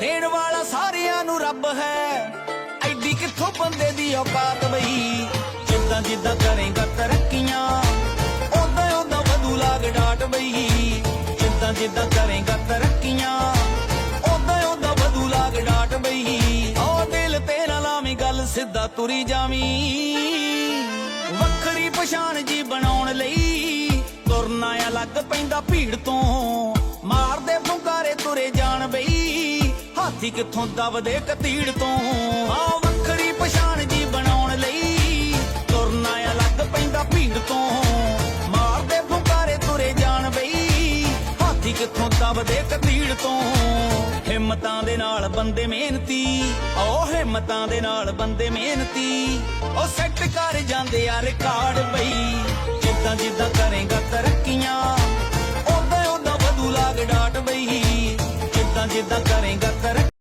ਦੇਣ ਵਾਲਾ ਸਾਰਿਆਂ ਨੂੰ ਰੱਬ ਹੈ। ਐਡੀ ਕਿੱਥੋਂ ਬੰਦੇ ਦੀ ਔਕਾਤ ਬਈ? ਜਿੱਦਾਂ ਜਿੱਦਾਂ ਕਰੇਗਾ ਤਰੱਕੀਆਂ ਉਦਾਂ ਉਦਾਂ ਵਧੂ ਲਾਗ ਡਾਟ ਬਈ। ਜਿੱਦਾਂ ਜਿੱਦਾਂ ਕਰੇਗਾ ਤਰੱਕੀਆਂ ਉਦਾਂ ਉਦਾਂ ਵਧੂ ਲਾਗ ਡਾਟ ਬਈ। ਓ ਦਿਲ ਤੇ ਨਾ ਲਾਵੀਂ ਗੱਲ ਸਿੱਧਾ ਤੁਰੀ ਜਾਵੀਂ। ਵੱਖਰੀ ਪਛਾਣ ਜੀ ਬਣਾਉਣ ਲਈ ਤੁਰਨਾ ਆ ਲੱਗ ਪੈਂਦਾ ਭੀੜ ਤੋਂ। ਮਾਰ ਹਾਥੀ ਕਿੱਥੋਂ ਦਬਦੇ ਕਤੀੜ ਤੋਂ? ਆ ਵੱਖਰੀ ਪਛਾਣ ਜੀ ਬਣਾਉਣ ਲਈ ਤੁਰਨਾ ਆ ਪੈਂਦਾ ਭੀੜ ਤੋਂ। ਮਾਰਦੇ ਫੁੰਕਾਰੇ ਤੁਰੇ ਜਾਣ ਬਈ, ਹਾਥੀ ਕਿੱਥੋਂ ਦਬਦੇ ਕਤੀੜ ਤੋਂ? ਹਿੰਮਤਾਂ ਦੇ ਨਾਲ ਬੰਦੇ ਮਿਹਨਤੀ ਓ ਹਿੰਮਤਾਂ ਦੇ ਨਾਲ ਬੰਦੇ ਮਿਹਨਤੀ। ਉਹ ਸੈੱਟ ਕਰ ਜਾਂਦੇ ਆ ਰਿਕਾਰਡ ਬਈ, ਜਿੱਦਾਂ ਜਿੱਦਾਂ ਕਰੇਗਾ ਤਰੱਕੀਆਂ ਉਦਾਂ ਉਦਾਂ ਵਧੂ ਲਾਗ ਡਾਟ ਬਈ, ਜਿੱਦਾਂ ਜਿੱਦਾਂ ਕਰੇਗਾ ਤਰੱਕੀ